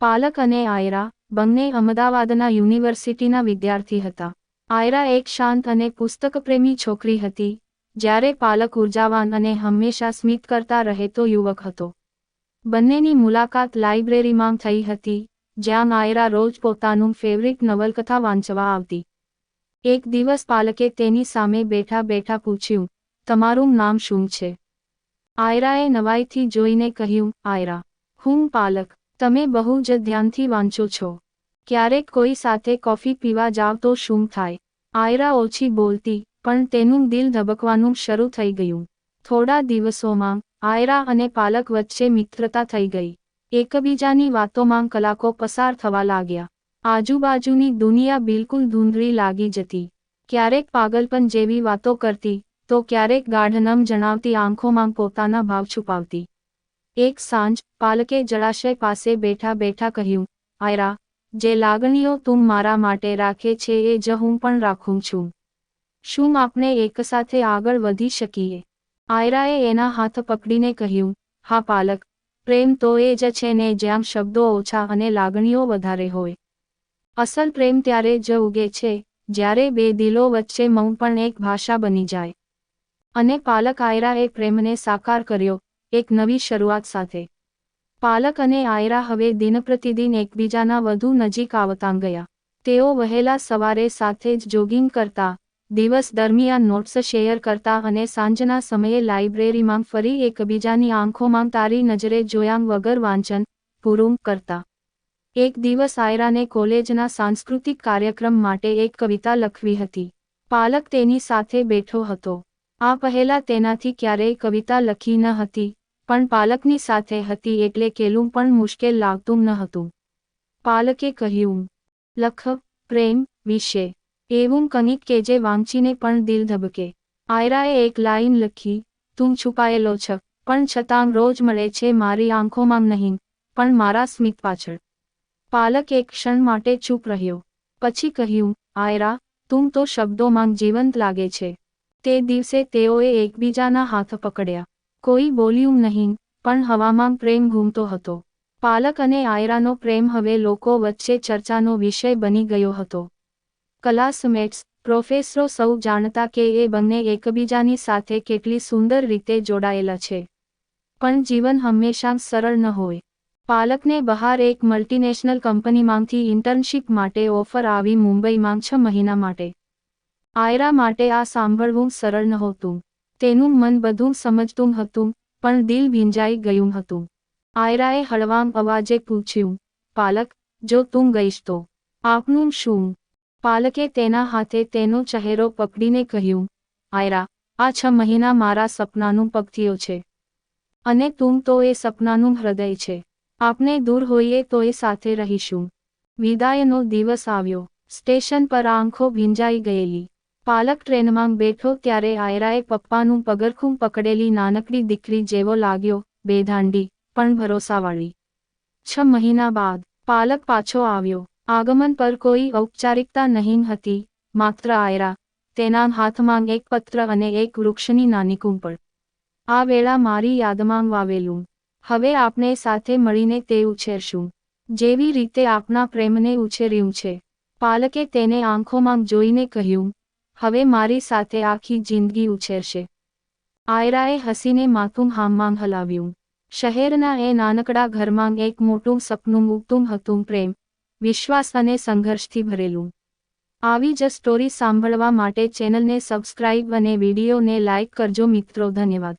પાલક અને આયરા બંને અમદાવાદના યુનિવર્સિટીના વિદ્યાર્થી હતા. આયરા એક શાંત અને પુસ્તકપ્રેમી છોકરી હતી, જ્યારે પાલક ઉર્જાવાન અને હંમેશા સ્મિત કરતા રહેતો યુવક હતો. બંનેની મુલાકાત લાઇબ્રેરીમાં થઈ હતી, જ્યાં આયરા રોજ પોતાનું ફેવરિટ નવલકથા વાંચવા આવતી. એક દિવસ પાલકે તેની સામે બેઠા બેઠા પૂછ્યું, તમારું નામ શું છે? આયરાએ નવાઈથી જોઈને કહ્યું, આયરા, હું પાલક. તમે બહુ જ ધ્યાનથી વાંચો છો. ક્યારેક કોઈ સાથે કોફી પીવા જાવ તો શું થાય? આયરા ઓછી બોલતી, પણ તેનું દિલ ધબકવાનું શરૂ થઈ ગયું. થોડા દિવસોમાં, આયરા અને પાલક વચ્ચે મિત્રતા થઈ ગઈ. એકબીજાની વાતોમાં કલાકો પસાર થવા લાગ્યા. આજુબાજુની દુનિયા બિલકુલ ધૂંધળી લાગી જતી. ક્યારેક પાગલપન જેવી વાતો કરતી, તો ક્યારેક ગાઢનમ જણાવતી આંખોમાં પોતાના ભાવ છુપાવતી. એક સાંજ પાલકે જળાશય પાસે બેઠા બેઠા કહ્યું, આયરા, જે લાગણીઓ તું મારા માટે રાખે છે એ જ હું પણ રાખું છું. શું આપણે એકસાથે આગળ વધી શકીએ? આયરાએ એના હાથ પકડીને કહ્યું, હા પાલક, પ્રેમ તો એ જ છે ને જ્યાં શબ્દો ઓછા અને લાગણીઓ વધારે હોય. અસલ પ્રેમ ત્યારે જ ઉગે છે, જ્યારે બે દિલો વચ્ચે મૌન પણ એક ભાષા બની જાય. અને પાલક આયરાએ પ્રેમને સાકાર કર્યો એક નવી શરૂઆત સાથે. પાલક અને આયરા હવે દિનપ્રતિદિન એકબીજાના વધુ નજીક આવતા ગયા. તેઓ વહેલા સવારે સાથે જ જોગિંગ કરતા, દિવસ દરમિયાન નોટ્સ શેર કરતા અને સાંજના સમયે લાઇબ્રેરીમાં ફરી એકબીજાની આંખોમાં તારી નજરે જોયામ વગર વાંચન પૂરું કરતા. એક દિવસ આયરાને કોલેજના સાંસ્કૃતિક કાર્યક્રમ માટે એક કવિતા લખવી હતી. પાલક તેની સાથે બેઠો હતો. આ પહેલા તેનાથી ક્યારેય કવિતા લખી ન હતી. પણ પાલકની સાથે હતી એટલે કેલું પણ મુશ્કેલ લાગતું ન હતું. પાલકે કહ્યું, લખ, પ્રેમ વિશે. એવું કનિક કે જે વાંચીને પણ દિલ ધબકે. આયરાએ એક લાઈન લખી, તું છુપાયેલો છ, પણ છતાં રોજ મળે છે મારી આંખોમાં નહીં, પણ મારા સ્મિત પાછળ. પાલક એક ક્ષણ માટે ચૂપ રહ્યો. પછી કહ્યું, આયરા, તું તો શબ્દોમાં જીવંત લાગે છે. તે દિવસે તેઓએ એકબીજાના હાથ પકડ્યા. કોઈ બોલ્યું નહીં, પણ હવામાં પ્રેમ ઘૂમતો હતો. પાલક અને આયરાનો પ્રેમ હવે લોકો વચ્ચે ચર્ચાનો વિષય બની ગયો હતો. ક્લાસમેટ્સ, પ્રોફેસરો સૌ જાણતા કે એ બંને એકબીજાની સાથે કેટલી સુંદર રીતે જોડાયેલા છે. પણ જીવન હંમેશા સરળ ન હોય. પાલકને બહાર એક મલ્ટીનેશનલ કંપનીમાંથી ઇન્ટર્નશીપ માટે ઓફર આવી મુંબઈમાં છ મહિના માટે. આયરા માટે આ સાંભળવું સરળ નહોતું. તેનું મન બધું સમજતું હતું, પણ દિલ ભીંજાઈ ગયું હતું. આયરાએ હળવામ અવાજે પૂછ્યું, પાલક, જો તું ગઈશ તો? આપનું શું? પાલકે તેના હાથે તેનો ચહેરો પકડીને કહ્યું, આયરા, આ છ મહિના મારા સપનાનું પગથિયો છે. અને તું તો એ સપનાનું હૃદય છે. આપણે દૂર હોઈએ તો એ સાથે રહીશું. વિદાયનો દિવસ આવ્યો. સ્ટેશન પર આંખો ભીંજાઈ ગયેલી. પાલક ટ્રેનમાં બેઠો ત્યારે આયરાએ પપ્પાનું પગરખું પકડેલી નાનકડી દીકરી જેવો લાગ્યો, બેધાંડી, પણ ભરોસાવાળી. છ મહિના બાદ પાલક પાછો આવ્યો. આગમન પર કોઈ ઔપચારિકતા નહીં હતી, માત્ર આયરા, તેના હાથમાં એક પત્ર અને એક વૃક્ષની નાની કુંપળ. આ વેળા મારી યાદમાં વાવેલું. હવે આપણે સાથે મળીને તે ઉછેરશું. જેવી રીતે આપના પ્રેમને ઉછેર્યું છે. પાલકે તેને આંખોમાં જોઈને કહ્યું હવે મારી સાથે આખી જિંદગી ઉછેરશે. આયરાએ હસીને માથું હામમાં હલાવ્યું. શહેરના એ નાનકડા ઘરમાં એક મોટું સપનું ઉગતું હતું પ્રેમ, વિશ્વાસ અને સંઘર્ષથી ભરેલું. આવી જ સ્ટોરી સાંભળવા માટે ચેનલને સબસ્ક્રાઇબ અને વિડીયોને લાઇક કરજો મિત્રો, ધન્યવાદ.